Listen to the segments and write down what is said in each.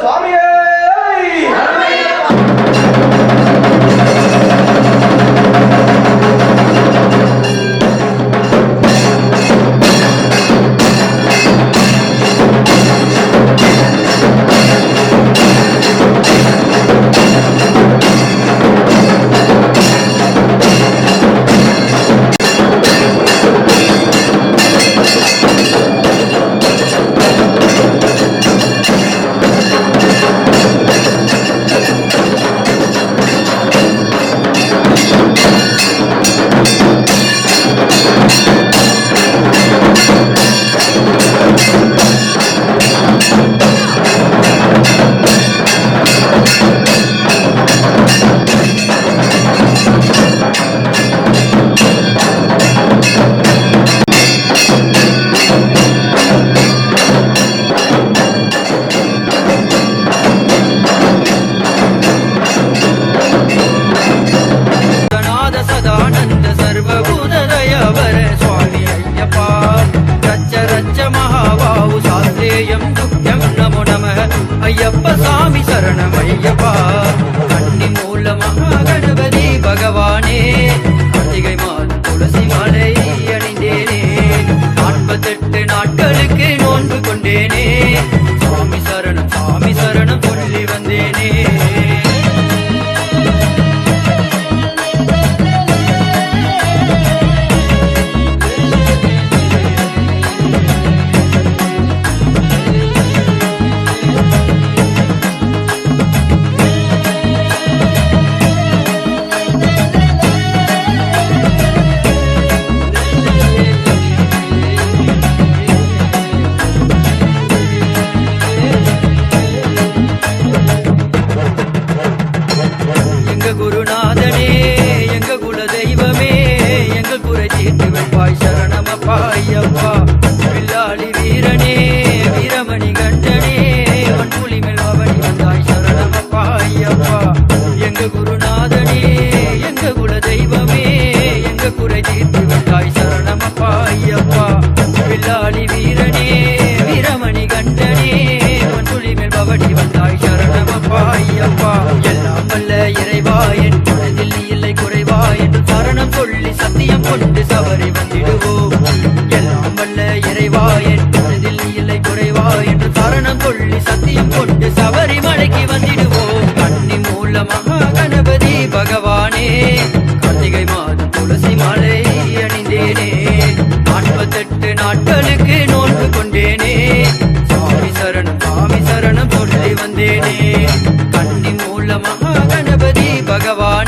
ಸ್ವಾಮಿಯ ஐயப்ப சாமி சரணம் ஐயப்பா. நம கணபதி பகவானே. கார்த்திகை மாதம் துளசி மாலை அணிந்தேனே. நாற்பத்தெட்டு நாட்களுக்கு நோன்பு கொண்டேனே. சுவாமி சரணம் சுவாமி சரணம் சொல்லி வந்தேனே. கண்ணி மூல மகா பகவான்.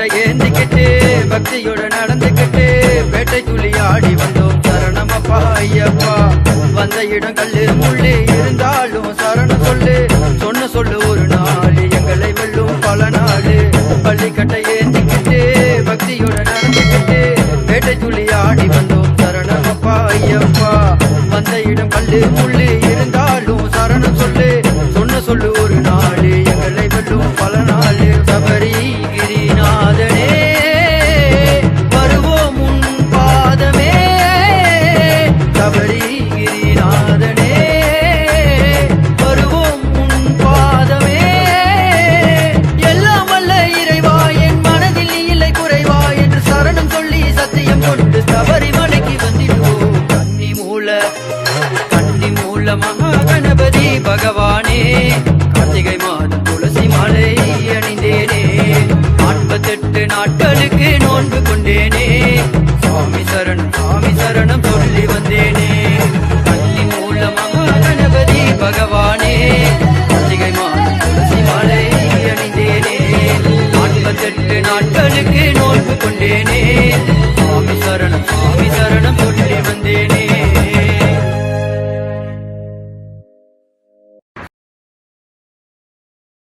சட்டை ஏந்திக்கிட்டு பக்தியோட நடந்துக்கிட்டு வேட்டை துளி ஆடி வந்தோம். சரணமப்பா ஐயப்பா. வந்த இடம் கல்லு முள்ளே மங்கள மகாகணபதி பகவானே.